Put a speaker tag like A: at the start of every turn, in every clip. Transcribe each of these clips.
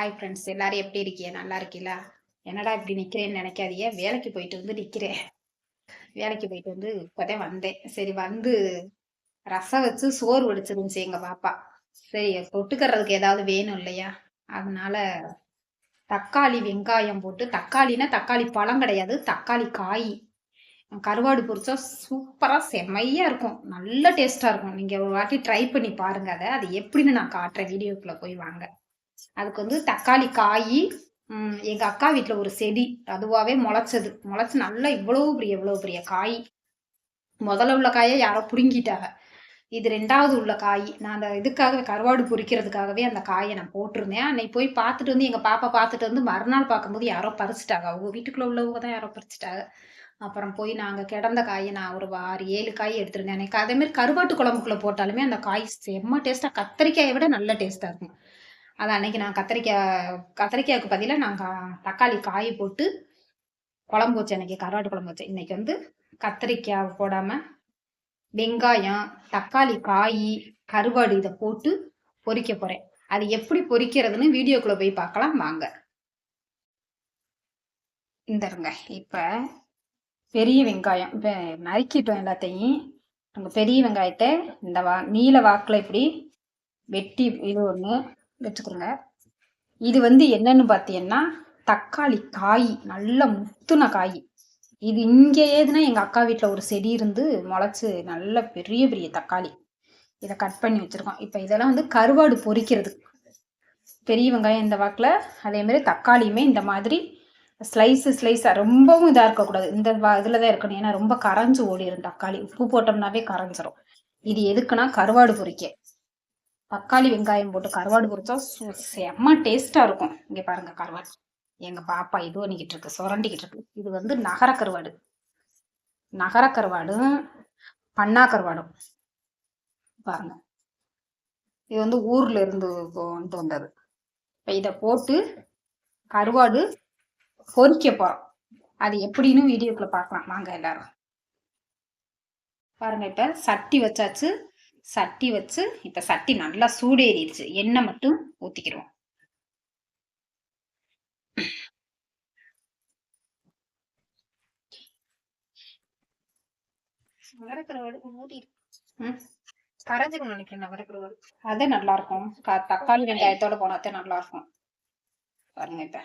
A: hi friends எல்லாரும் எப்படி இருக்கீங்க நல்லா இருக்கீங்களா என்னடா இப்படி நிற்கிறேன்னு நினைக்காதீங்க வேலைக்கு போயிட்டு வந்து நிற்கிறேன் வேலைக்கு போயிட்டு வந்து இப்போதான் வந்தேன் சரி வந்து ரசம் வச்சு சோறு வடிச்சிருந்துச்சு எங்கள் பாப்பா சரி தொட்டுக்கிறதுக்கு ஏதாவது வேணும் இல்லையா அதனால தக்காளி வெங்காயம் போட்டு தக்காளினா தக்காளி பழம் கிடையாது தக்காளி காய் கருவாடு பொரிச்சா சூப்பராக செம்மையாக இருக்கும் நல்ல டேஸ்ட்டாக இருக்கும் நீங்கள் ஒரு வாட்டி ட்ரை பண்ணி பாருங்கள் அதை அது எப்படின்னு நான் காட்டுறேன் வீடியோக்குள்ளே போய் வாங்க அதுக்கு வந்து தக்காளி காய் எங்க அக்கா வீட்டுல ஒரு செடி அதுவாவே முளைச்சது முளைச்சு நல்லா இவ்வளவு பெரிய இவ்வளவு பெரிய காய் முதல்ல உள்ள காயை யாரோ புடுங்கிட்டாங்க இது ரெண்டாவது உள்ள காய் நான் அந்த இதுக்காகவே கருவாடு பொறிக்கிறதுக்காகவே அந்த காயை நான் போட்டிருந்தேன் அன்னைக்கு போய் பார்த்துட்டு வந்து எங்கள் பாப்பா பார்த்துட்டு வந்து மறுநாள் பார்க்கும்போது யாரோ பறிச்சிட்டாங்க அவங்க வீட்டுக்குள்ள உள்ளவங்க தான் யாரோ பறிச்சிட்டாங்க அப்புறம் போய் நாங்கள் கிடந்த காயை நான் ஒரு ஆறு ஏழு காய் எடுத்துருந்தேன் அதே அதேமாரி கருவாட்டு குழம்புக்குள்ளே போட்டாலுமே அந்த காய் செம்ம டேஸ்ட்டாக கத்திரிக்காயை விட நல்ல டேஸ்ட்டாக இருக்கும் அதை அன்னைக்கு நான் கத்திரிக்காய் கத்திரிக்காய்க்கு பதிலாக நான் தக்காளி காய் போட்டு குழம்பு வச்சேன் அன்னைக்கு கருவாட்டு குழம்பு வச்சேன் இன்னைக்கு வந்து கத்திரிக்காய் போடாமல் வெங்காயம் தக்காளி காய் கருவாடு இதை போட்டு பொறிக்க போகிறேன் அது எப்படி பொறிக்கிறதுன்னு வீடியோக்குள்ளே போய் பார்க்கலாம் வாங்க இந்தருங்க இப்போ பெரிய வெங்காயம் இப்போ நறுக்கிட்டோம் எல்லாத்தையும் நம்ம பெரிய வெங்காயத்தை இந்த வா நீல வாக்கில் இப்படி வெட்டி இது ஒன்று வச்சுக்கோங்க இது வந்து என்னன்னு பார்த்தீங்கன்னா தக்காளி காய் நல்ல முத்துன காய் இது இங்கே ஏதுன்னா எங்கள் அக்கா வீட்டில் ஒரு செடி இருந்து முளைச்சு நல்ல பெரிய பெரிய தக்காளி இதை கட் பண்ணி வச்சுருக்கோம் இப்போ இதெல்லாம் வந்து கருவாடு பொறிக்கிறது பெரிய வெங்காயம் இந்த வாக்கில் அதேமாரி தக்காளியுமே இந்த மாதிரி ஸ்லைஸு ஸ்லைஸாக ரொம்பவும் இதாக இருக்கக்கூடாது இந்த இதில் தான் இருக்கணும் ஏன்னா ரொம்ப கரைஞ்சி ஓடிடும் தக்காளி உப்பு போட்டோம்னாவே கரைஞ்சிரும் இது எதுக்குன்னா கருவாடு பொறிக்க தக்காளி வெங்காயம் போட்டு கருவாடு பொறிச்சா செம்ம டேஸ்ட்டாக இருக்கும் இங்கே பாருங்க கருவாடு எங்கள் பாப்பா இது பண்ணிக்கிட்டு இருக்கு சுரண்டிக்கிட்டு இருக்கு இது வந்து நகர கருவாடு நகர கருவாடும் பண்ணா கருவாடும் பாருங்க இது வந்து ஊர்ல இருந்து வந்து வந்தது இப்ப இதை போட்டு கருவாடு பொறிக்க போறோம் அது எப்படின்னு வீடியோக்குள்ள பார்க்கலாம் வாங்க எல்லாரும் பாருங்க இப்போ சட்டி வச்சாச்சு சட்டி வச்சு இப்ப சட்டி நல்லா சூடேறிடுச்சு எண்ணெய் மட்டும் ஊற்றிக்கிறோம் கரைஞ்சிக்கணும் நினைக்கிறேன் அது நல்லா இருக்கும் தக்காளி வெங்காயத்தோட போனாத்தே நல்லா இருக்கும் பாருங்க இப்ப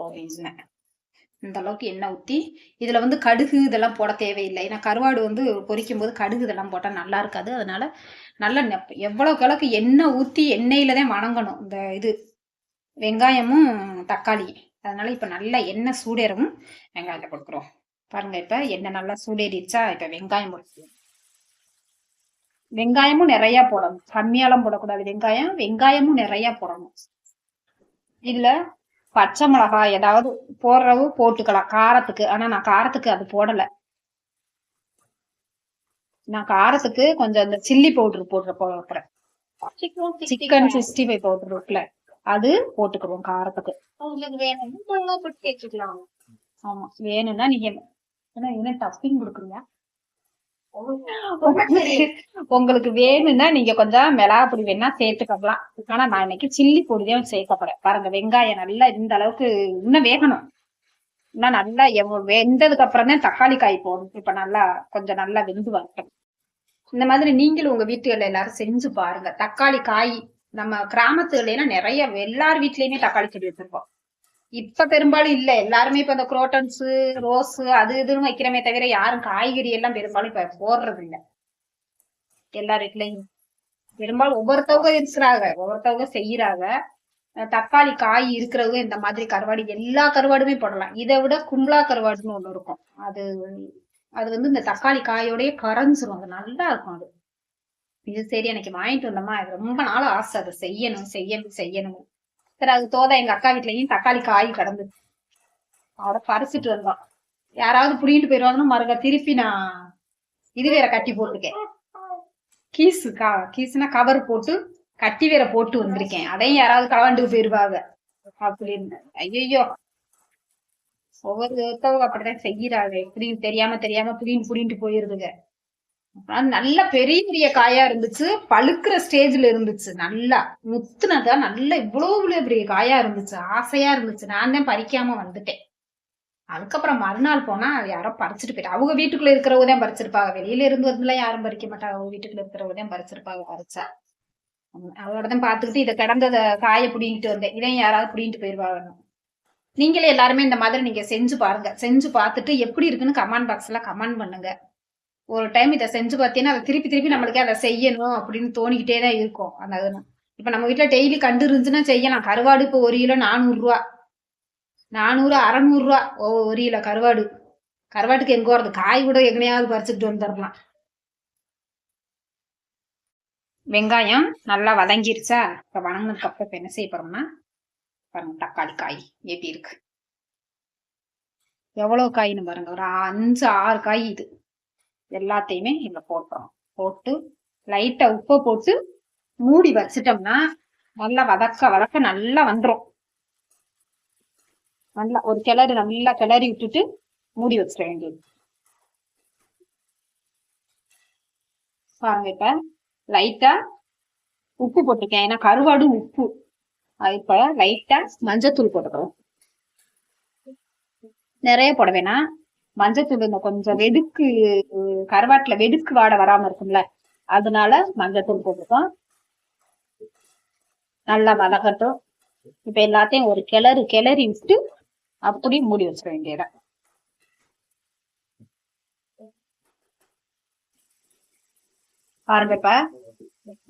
A: ஓ இந்த அளவுக்கு எண்ணெய் ஊற்றி இதில் வந்து கடுகு இதெல்லாம் போட தேவையில்லை ஏன்னா கருவாடு வந்து பொரிக்கும் போது கடுகு இதெல்லாம் போட்டால் நல்லா இருக்காது அதனால நல்லா எவ்வளோக்கு கிழக்கு எண்ணெய் ஊற்றி எண்ணெயில் தான் வணங்கணும் இந்த இது வெங்காயமும் தக்காளி அதனால இப்போ நல்லா எண்ணெய் சூடேறவும் வெங்காயத்தில் கொடுக்குறோம் பாருங்கள் இப்போ எண்ணெய் நல்லா சூடேறிச்சா இப்போ வெங்காயம் போடுவோம் வெங்காயமும் நிறையா போடணும் கம்மியாலாம் போடக்கூடாது வெங்காயம் வெங்காயமும் நிறையா போடணும் இதில் பச்சை மிளகாய் ஏதாவது போடுறவு போட்டுக்கலாம் காரத்துக்கு ஆனா நான் காரத்துக்கு அது போடல நான் காரத்துக்கு கொஞ்சம் அந்த சில்லி பவுடர் போடுற போடுறேன் சிக்கன் சிக்ஸ்டி ஃபைவ் பவுடர் இருக்குல்ல அது போட்டுக்கிறோம் காரத்துக்கு உங்களுக்கு வேணும்னா ஆமா வேணும்னா நீங்க ஏன்னா என்ன டப்பிங் கொடுக்குறீங்க உங்களுக்கு வேணும்னா நீங்க கொஞ்சம் மிளகா பொடி வேணா சேர்த்துக்கலாம் ஆனா நான் இன்னைக்கு சில்லி பொடி தான் சேர்க்க போறேன் பாருங்க வெங்காயம் நல்லா இந்த அளவுக்கு இன்னும் வேகணும் இன்னும் நல்லா வெந்ததுக்கு அப்புறம் தான் தக்காளி காய் போகணும் இப்ப நல்லா கொஞ்சம் நல்லா வெந்து வரட்டும் இந்த மாதிரி நீங்களும் உங்க வீட்டுகள்ல எல்லாரும் செஞ்சு பாருங்க தக்காளி காய் நம்ம கிராமத்துலாம் நிறைய எல்லார் வீட்லயுமே தக்காளி செடி வச்சிருக்கோம் இப்ப பெரும்பாலும் இல்ல எல்லாருமே இப்ப இந்த குரோட்டன்ஸ் ரோஸ் அது இதுன்னு வைக்கிறமே தவிர யாரும் காய்கறி எல்லாம் பெரும்பாலும் இப்ப போடுறது இல்ல எல்லா வீட்லயும் பெரும்பாலும் ஒவ்வொருத்தவங்க இருக்கிறாங்க ஒவ்வொருத்தவங்க செய்யறாங்க தக்காளி காய் இருக்கிறவங்க இந்த மாதிரி கருவாடு எல்லா கருவாடுமே போடலாம் இதை விட கும்லா கருவாடுன்னு ஒண்ணு இருக்கும் அது அது வந்து இந்த தக்காளி காயோடய கரைஞ்சிரும் அது நல்லா இருக்கும் அது இது சரி எனக்கு வாங்கிட்டு வந்தோமா ரொம்ப நாள் ஆசை அதை செய்யணும் செய்யணும் செய்யணும் சரி அது தோத எங்க அக்கா வீட்லயும் தக்காளி காய் கிடந்து அவட பறிச்சுட்டு வந்தோம் யாராவது புடிங்கிட்டு போயிருவாங்கன்னு மறுக திருப்பி நான் இது வேற கட்டி போட்டிருக்கேன் கீசு கா கீஸுனா கவர் போட்டு கட்டி வேற போட்டு வந்திருக்கேன் அதையும் யாராவது கலவாண்டுக்கு போயிருவாங்க அப்படின்னு ஐயோ ஒவ்வொரு அப்படிதான் செய்யறாங்க எப்படின்னு தெரியாம தெரியாம புடின்னு புரியிட்டு போயிருதுங்க நல்ல பெரிய பெரிய காயா இருந்துச்சு பழுக்கிற ஸ்டேஜ்ல இருந்துச்சு நல்லா முத்துனதா நல்ல இவ்வளவு பெரிய காயா இருந்துச்சு ஆசையா இருந்துச்சு நான் தான் பறிக்காம வந்துட்டேன் அதுக்கப்புறம் மறுநாள் போனா யாரோ பறிச்சுட்டு போயிட்டு அவங்க வீட்டுக்குள்ள இருக்கிறவங்க தான் பறிச்சிருப்பாங்க வெளியில இருந்து வந்துலாம் யாரும் பறிக்க மாட்டாங்க அவங்க வீட்டுக்குள்ள இருக்கிறவங்க தான் பறிச்சிருப்பாங்க பறிச்சா அவளோட தான் பாத்துக்கிட்டு இதை கிடந்தத காய புடிங்கிட்டு வந்தேன் இதையும் யாராவது புடிங்கிட்டு போயிருவாங்க நீங்களே எல்லாருமே இந்த மாதிரி நீங்க செஞ்சு பாருங்க செஞ்சு பார்த்துட்டு எப்படி இருக்குன்னு கமெண்ட் பாக்ஸ்ல கமெண்ட் பண்ணுங்க ஒரு டைம் இதை செஞ்சு பார்த்தீங்கன்னா அதை திருப்பி திருப்பி நம்மளுக்கே அதை செய்யணும் அப்படின்னு தோணிக்கிட்டே தான் இருக்கும் அந்த இப்போ நம்ம வீட்டில் டெய்லி கண்டு இருந்துச்சுன்னா செய்யலாம் கருவாடு இப்போ ஒரு கிலோ நானூறுரூவா நானூறு அறநூறுரூவா ஓ ஒரு கிலோ கருவாடு கருவாட்டுக்கு எங்கே வரது காய் கூட எங்கனையாவது பறிச்சுட்டு வந்துடலாம் வெங்காயம் நல்லா வதங்கிருச்சா இப்போ வதங்கினதுக்கு அப்புறம் இப்போ என்ன செய்ய போகிறோம்னா பாருங்க தக்காளி காய் எப்படி இருக்கு எவ்வளோ காயின்னு பாருங்க ஒரு அஞ்சு ஆறு காய் இது எல்லாத்தையுமே இங்க போட்டுறோம் போட்டு லைட்டாக உப்பை போட்டு மூடி வச்சிட்டோம்னா நல்லா வதக்க வதக்க நல்லா வந்துடும் நல்லா ஒரு கிளறி நல்லா கிளறி விட்டுட்டு மூடி வச்சிட வேண்டியது பாருங்க இப்ப லைட்டா உப்பு போட்டிருக்கேன் ஏன்னா கருவாடும் உப்பு அது இப்ப லைட்டா மஞ்சத்தூள் போட்டுக்கிறோம் நிறைய போட வேணாம் மஞ்சத்தூள் இந்த கொஞ்சம் வெதுக்கு கருவாட்டுல வெடுக்கு வாடை வராம இருக்கும்ல அதனால மஞ்சத்தூள் போட்டுக்கோம் நல்லா வதக்கட்டும் இப்ப எல்லாத்தையும் ஒரு கிளறு கிளறி விட்டு அப்படி மூடி வச்சிட வேண்டியதான் பாருங்க இப்ப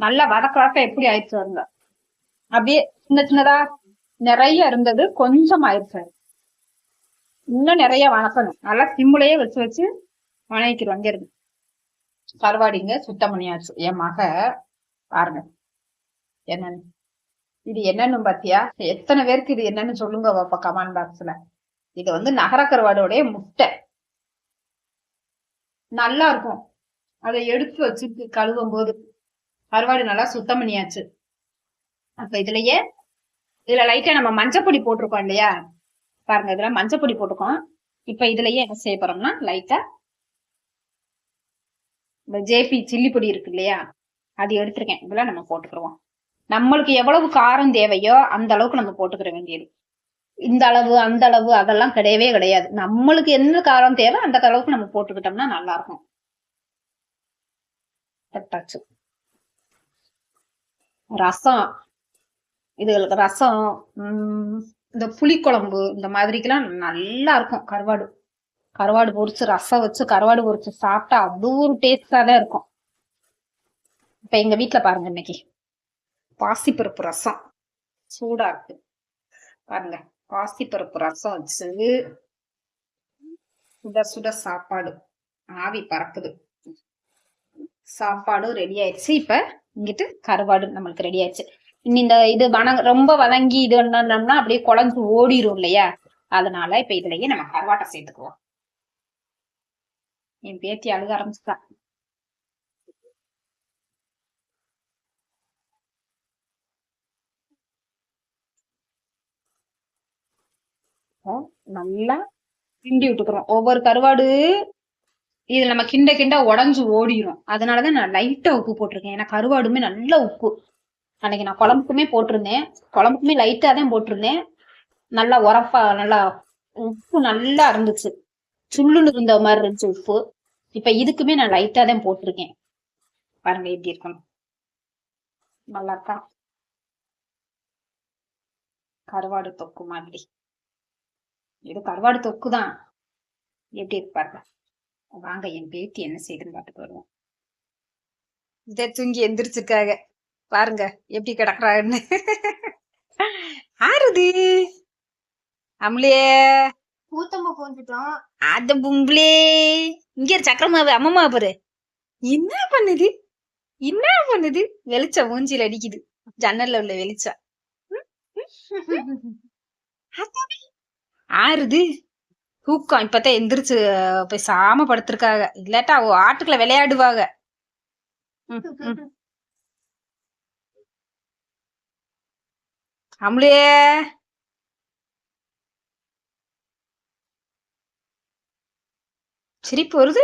A: நல்லா வதக்க எப்படி ஆயிடுச்சு வருங்க அப்படியே சின்ன சின்னதா நிறைய இருந்தது கொஞ்சம் ஆயிடுச்சு இன்னும் நிறைய வணக்கணும் நல்லா சிம்முலையே வச்சு வச்சு வணங்கிக்கிறோம் அங்கே பரவாடிங்க சுத்தம் பண்ணியாச்சு என் மக பாருங்க என்னன்னு இது என்னன்னு பாத்தியா எத்தனை பேருக்கு இது என்னன்னு சொல்லுங்க பாப்பா கமெண்ட் பாக்ஸ்ல இது வந்து நகர கருவாடோடைய முட்டை நல்லா இருக்கும் அதை எடுத்து வச்சு கழுவும் போது கருவாடு நல்லா சுத்தம் பண்ணியாச்சு அப்ப இதுலயே இதுல லைட்டா நம்ம மஞ்சப்பொடி போட்டிருக்கோம் இல்லையா பாருங்க இதுல மஞ்சள் பொடி போட்டுக்கோம் இப்ப இதுலயே என்ன செய்ய போறோம்னா லைட்டா இந்த ஜேபி சில்லி பொடி இருக்கு இல்லையா அது எடுத்திருக்கேன் இதுல நம்ம போட்டுக்கிடுவோம் நம்மளுக்கு எவ்வளவு காரம் தேவையோ அந்த அளவுக்கு நம்ம போட்டுக்கிற வேண்டியது இந்த அளவு அந்த அளவு அதெல்லாம் கிடையவே கிடையாது நம்மளுக்கு என்ன காரம் தேவை அந்த அளவுக்கு நம்ம போட்டுக்கிட்டோம்னா நல்லா இருக்கும் ரசம் இதுகளுக்கு ரசம் இந்த புளிக்குழம்பு இந்த மாதிரிக்கெல்லாம் நல்லா இருக்கும் கருவாடு கருவாடு பொரிச்சு ரசம் வச்சு கருவாடு பொரிச்சு சாப்பிட்டா அவ்வளோ ஒரு டேஸ்டா தான் இருக்கும் இப்ப எங்க வீட்டுல பாருங்க இன்னைக்கு பாசிப்பருப்பு ரசம் சூடா இருக்கு பாருங்க பாசிப்பருப்பு ரசம் வச்சு சுட சுட சாப்பாடு ஆவி பறக்குது சாப்பாடும் ரெடி ஆயிடுச்சு இப்ப இங்கிட்டு கருவாடு நம்மளுக்கு ரெடி ஆயிடுச்சு இந்த இது வணங்க ரொம்ப வதங்கி இது என்னம்னா அப்படியே குழஞ்சு ஓடிரும் இல்லையா அதனால இப்ப இதுலயே நம்ம கருவாட்டை சேர்த்துக்குவோம் என் பேத்தி அழுக ஆரம்பிச்சுதான் நல்லா கிண்டி விட்டுக்கிறோம் ஒவ்வொரு கருவாடு இது நம்ம கிண்ட கிண்ட உடஞ்சு ஓடிடும் அதனாலதான் நான் லைட்டா உப்பு போட்டிருக்கேன் ஏன்னா கருவாடுமே நல்ல உப்பு அன்னைக்கு நான் குழம்புக்குமே போட்டிருந்தேன் குழம்புக்குமே லைட்டாக தான் போட்டிருந்தேன் நல்லா உரப்பா நல்லா உப்பு நல்லா இருந்துச்சு சுள்ளுன்னு இருந்த மாதிரி இருந்துச்சு உப்பு இப்போ இதுக்குமே நான் லைட்டாக தான் போட்டிருக்கேன் பாருங்க எப்படி இருக்கணும் நல்லா இருக்கா கருவாடு தொக்கு மாதிரி இது கருவாடு தொக்கு தான் எப்படி இருப்பாருங்க வாங்க என் பேத்தி என்ன செய்யுதுன்னு பார்த்துட்டு வருவோம் இதை தூங்கி எந்திரிச்சிருக்காங்க பாருங்க எப்படி கிடக்குறான்னு ஆறுது அம்லியே பூத்தம்மா போந்துட்டோம் அத பும்பளே இங்க சக்கரமாவு அம்மம்மா பாரு என்ன பண்ணுது என்ன பண்ணுது வெளிச்சம் மூஞ்சில அடிக்குது ஜன்னல்ல உள்ள வெளிச்சம் ஆறுது தூக்கம் இப்பதான் எந்திரிச்சு போய் சாம படுத்திருக்காங்க இல்லாட்டா அவ ஆட்டுக்குள்ள விளையாடுவாங்க அம்லியே சிரிப்பு வருது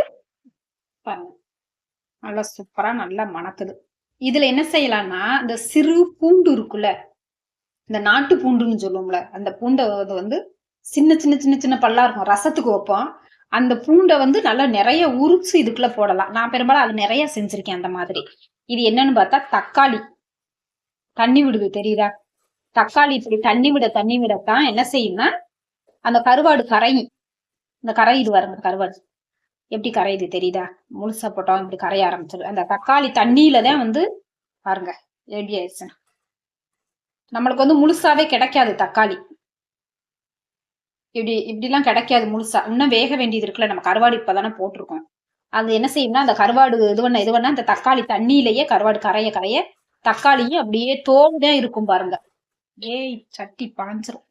A: நல்லா சூப்பரா நல்லா மணக்குது இதுல என்ன செய்யலாம்னா இந்த சிறு பூண்டு இருக்குல்ல இந்த நாட்டு பூண்டுன்னு சொல்லுவோம்ல அந்த பூண்டை வந்து சின்ன சின்ன சின்ன சின்ன பல்லா இருக்கும் ரசத்துக்கு வைப்போம் அந்த பூண்டை வந்து நல்லா நிறைய உரிச்சு இதுக்குள்ள போடலாம் நான் பெரும்பாலும் அது நிறைய செஞ்சிருக்கேன் அந்த மாதிரி இது என்னன்னு பார்த்தா தக்காளி தண்ணி விடுது தெரியுதா தக்காளி இப்படி தண்ணி விட தண்ணி விடத்தான் என்ன செய்யும்னா அந்த கருவாடு கரையும் இந்த கரையுது வருங்க கருவாடு எப்படி கரையுது தெரியுதா முழுசா போட்டோம் இப்படி கரைய ஆரம்பிச்சிரு அந்த தக்காளி தண்ணியில தான் வந்து பாருங்க எப்படி ஆயிடுச்சு நம்மளுக்கு வந்து முழுசாவே கிடைக்காது தக்காளி இப்படி இப்படிலாம் கிடைக்காது முழுசா இன்னும் வேக வேண்டியது இருக்குல்ல நம்ம கருவாடு இப்பதானே போட்டிருக்கோம் அது என்ன செய்யும்னா அந்த கருவாடு இது பண்ண இது பண்ணா அந்த தக்காளி தண்ணியிலேயே கருவாடு கரைய கரைய தக்காளியும் அப்படியே தோல் தான் இருக்கும் பாருங்க ஏய் சட்டி பாஞ்சிரும்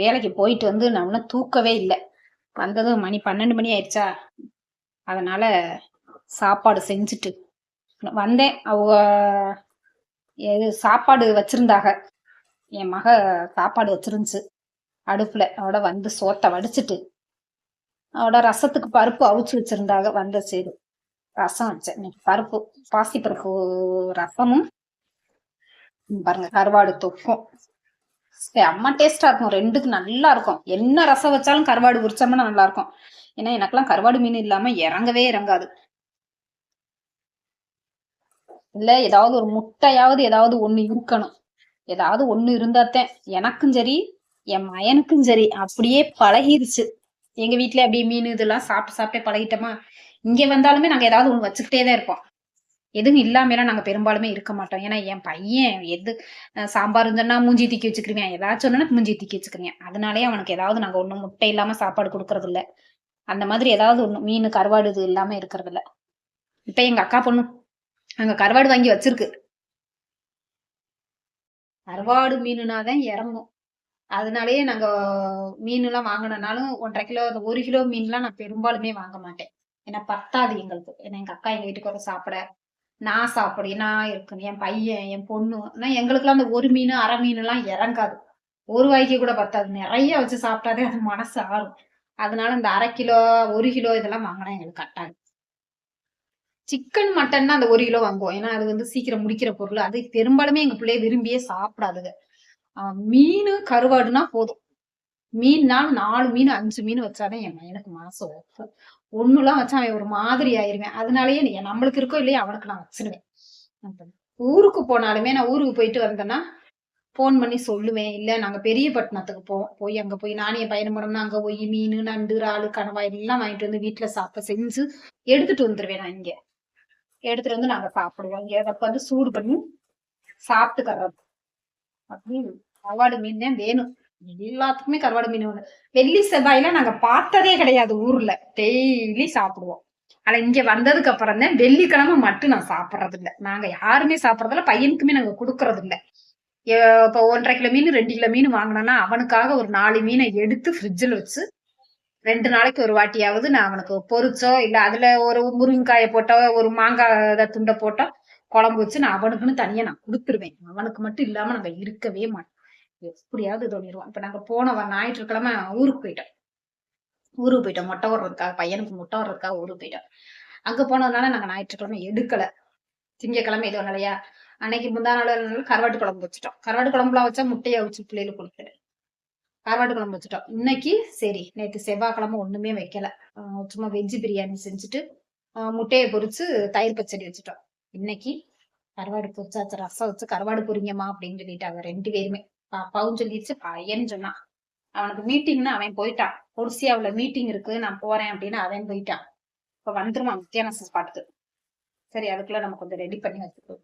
A: வேலைக்கு போயிட்டு வந்து நான் ஒன்றும் தூக்கவே இல்லை வந்ததும் மணி பன்னெண்டு மணி ஆயிடுச்சா அதனால சாப்பாடு செஞ்சுட்டு வந்தேன் அவங்க எது சாப்பாடு வச்சிருந்தாக என் மக சாப்பாடு வச்சிருந்துச்சு அடுப்புல அவட வந்து சோத்தை வடிச்சிட்டு அவட ரசத்துக்கு பருப்பு அவிச்சு வச்சிருந்தாக வந்த சரி ரசம் வச்சேன் பருப்பு பாசிப்பருப்பு ரசமும் பாருங்க கருவாடு தொக்கும் செம்ம டேஸ்டா இருக்கும் ரெண்டுக்கு நல்லா இருக்கும் என்ன ரசம் வச்சாலும் கருவாடு உரிச்சோம்னா நல்லா இருக்கும் ஏன்னா எனக்கெல்லாம் கருவாடு மீன் இல்லாம இறங்கவே இறங்காது இல்ல ஏதாவது ஒரு முட்டையாவது ஏதாவது ஒண்ணு இருக்கணும் ஏதாவது ஒண்ணு இருந்தாத்தேன் எனக்கும் சரி என் மயனுக்கும் சரி அப்படியே பழகிருச்சு எங்க வீட்டுல அப்படியே மீன் இதெல்லாம் சாப்பிட்டு சாப்பிட்டே பழகிட்டோமா இங்கே வந்தாலுமே நாங்கள் ஏதாவது ஒன்று வச்சுக்கிட்டே தான் இருப்போம் எதுவும் இல்லாமலாம் நாங்கள் பெரும்பாலுமே இருக்க மாட்டோம் ஏன்னா என் பையன் எது சாம்பார் இருந்தா மூஞ்சி தீக்கி வச்சுக்கிறேன் ஏதாச்சும் ஒன்றுனா மூஞ்சி தூக்கி வச்சுக்கிறேன் அதனாலே அவனுக்கு ஏதாவது நாங்கள் ஒன்றும் முட்டை இல்லாமல் சாப்பாடு கொடுக்கறது இல்லை அந்த மாதிரி ஏதாவது ஒன்று மீன் கருவாடு இது இல்லாமல் இருக்கிறது இல்லை இப்போ எங்கள் அக்கா பொண்ணு அங்கே கருவாடு வாங்கி வச்சிருக்கு கருவாடு மீனுனா தான் இறங்கும் அதனாலேயே நாங்கள் எல்லாம் வாங்கினாலும் ஒன்றரை கிலோ ஒரு கிலோ மீன்லாம் நான் பெரும்பாலுமே வாங்க மாட்டேன் ஏன்னா பத்தாது எங்களுக்கு ஏன்னா எங்க அக்கா எங்க வீட்டுக்கு வர சாப்பிட நான் சாப்பிடு நான் இருக்கணும் என் பையன் என் பொண்ணு ஆனா எங்களுக்குலாம் அந்த ஒரு மீன் அரை மீன் எல்லாம் இறங்காது ஒரு வாய்க்கு கூட பத்தாது நிறைய வச்சு சாப்பிட்டாதே அது மனசு ஆறும் அதனால இந்த அரை கிலோ ஒரு கிலோ இதெல்லாம் வாங்கினா எங்களுக்கு கட்டாது சிக்கன் மட்டன்னா அந்த ஒரு கிலோ வாங்குவோம் ஏன்னா அது வந்து சீக்கிரம் முடிக்கிற பொருள் அது பெரும்பாலுமே எங்க பிள்ளைய விரும்பியே சாப்பிடாதுங்க மீன் கருவாடுனா போதும் மீன்னாலும் நாலு மீன் அஞ்சு மீன் வச்சாதான் என் எனக்கு மனசு ஓப்பு ஒண்ணுலாம் வச்சா அவன் ஒரு மாதிரி ஆயிருவேன் அதனாலயே நீ நம்மளுக்கு இருக்கோ இல்லையா அவனுக்கு நான் வச்சிருவேன் ஊருக்கு போனாலுமே நான் ஊருக்கு போயிட்டு வந்தேன்னா ஃபோன் பண்ணி சொல்லுவேன் இல்லை நாங்க பெரிய பட்டணத்துக்கு போவோம் போய் அங்க போய் நானும் என் பையன் போனோம்னா போய் மீன் நண்டு இறாலு கனவா எல்லாம் வாங்கிட்டு வந்து வீட்டுல சாப்பிட செஞ்சு எடுத்துட்டு வந்துருவேன் நான் இங்கே எடுத்துட்டு வந்து நாங்க சாப்பிடுவோம் இங்கே அதை வந்து சூடு பண்ணி சாப்பிட்டுக்கறது அப்படின்னு அவாடு மீன் தான் வேணும் எல்லாத்துக்குமே கருவாடு மீன் ஒண்ணு வெள்ளி செவ்வாயில நாங்க பார்த்ததே கிடையாது ஊர்ல டெய்லி சாப்பிடுவோம் ஆனா இங்க வந்ததுக்கு அப்புறம் தான் வெள்ளிக்கிழமை மட்டும் நான் சாப்பிட்றது இல்லை நாங்க யாருமே சாப்பிட்றதில்ல பையனுக்குமே நாங்க கொடுக்கறது இல்லை இப்போ ஒன்றரை கிலோ மீன் ரெண்டு கிலோ மீன் வாங்கினோன்னா அவனுக்காக ஒரு நாலு மீனை எடுத்து ஃப்ரிட்ஜில் வச்சு ரெண்டு நாளைக்கு ஒரு வாட்டியாவது நான் அவனுக்கு பொறிச்சோ இல்லை அதில் ஒரு முருங்கைக்காயை போட்டோ ஒரு மாங்காய் துண்டை போட்டோ குழம்பு வச்சு நான் அவனுக்குன்னு தனியாக நான் கொடுத்துருவேன் அவனுக்கு மட்டும் இல்லாமல் நம்ம இருக்கவே மாட்டோம் எப்படியாவது தோணிடுவோம் இப்ப நாங்க போன ஞாயிற்றுக்கிழமை ஊருக்கு போயிட்டோம் ஊருக்கு போயிட்டோம் மொட்டை வர்றதுக்காக பையனுக்கு மொட்டை வர்றதுக்காக ஊருக்கு போயிட்டோம் அங்க போனதுனால நாங்க ஞாயிற்றுக்கிழமை எடுக்கல திங்கக்கிழமை எதுவும் இல்லையா அன்னைக்கு முந்தா நாள் கருவாட்டு குழம்பு வச்சுட்டோம் கருவாட்டு குழம்புலாம் வச்சா முட்டையை வச்சு பிள்ளைகளுக்கு கொடுத்துரு கருவாட்டு குழம்பு வச்சுட்டோம் இன்னைக்கு சரி நேற்று செவ்வாய்க்கிழமை ஒண்ணுமே வைக்கல சும்மா வெஜ் பிரியாணி செஞ்சுட்டு முட்டையை பொறிச்சு தயிர் பச்சடி வச்சுட்டோம் இன்னைக்கு கருவாடு பொறிச்சாச்சு ரசம் வச்சு கருவாடு பொறிங்கம்மா அப்படின்னு சொல்லிட்டாங்க ரெண்டு பேருமே பாவும் சொல்லிடுச்சு பையன்னு சொன்னான் அவனுக்கு மீட்டிங்னா அவன் போயிட்டான் உள்ள மீட்டிங் இருக்கு நான் போறேன் அப்படின்னு அவன் போயிட்டான் இப்ப வந்துருவான் மத்தியானம் சாப்பாட்டுக்கு சரி அதுக்குள்ள நம்ம கொஞ்சம் ரெடி பண்ணி வச்சுக்கோ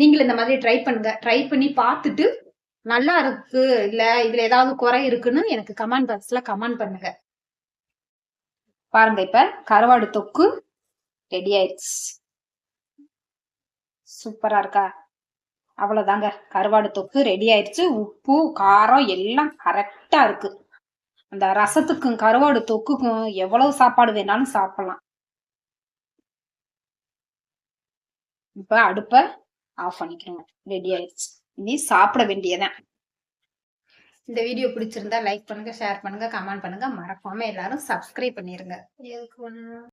A: நீங்களும் இந்த மாதிரி ட்ரை பண்ணுங்க ட்ரை பண்ணி பார்த்துட்டு நல்லா இருக்கு இல்ல இதுல ஏதாவது குறை இருக்குன்னு எனக்கு கமெண்ட் பாக்ஸ்ல கமெண்ட் பண்ணுங்க பாருங்க இப்ப கருவாடு தொக்கு ரெடி ஆயிடுச்சு சூப்பரா இருக்கா அவ்வளோதாங்க கருவாடு தொக்கு ரெடி ஆயிடுச்சு உப்பு காரம் எல்லாம் கரெக்டாக இருக்கு அந்த ரசத்துக்கும் கருவாடு தொக்குக்கும் எவ்வளவு சாப்பாடு வேணாலும் சாப்பிடலாம் இப்போ அடுப்பை ஆஃப் பண்ணிக்கிறோங்க ரெடி ஆயிடுச்சு இனி சாப்பிட வேண்டியதான் இந்த வீடியோ பிடிச்சிருந்தா லைக் பண்ணுங்க ஷேர் பண்ணுங்க கமெண்ட் பண்ணுங்க மறக்காம எல்லாரும் சப்ஸ்கிரைப் பண்ணிருங்க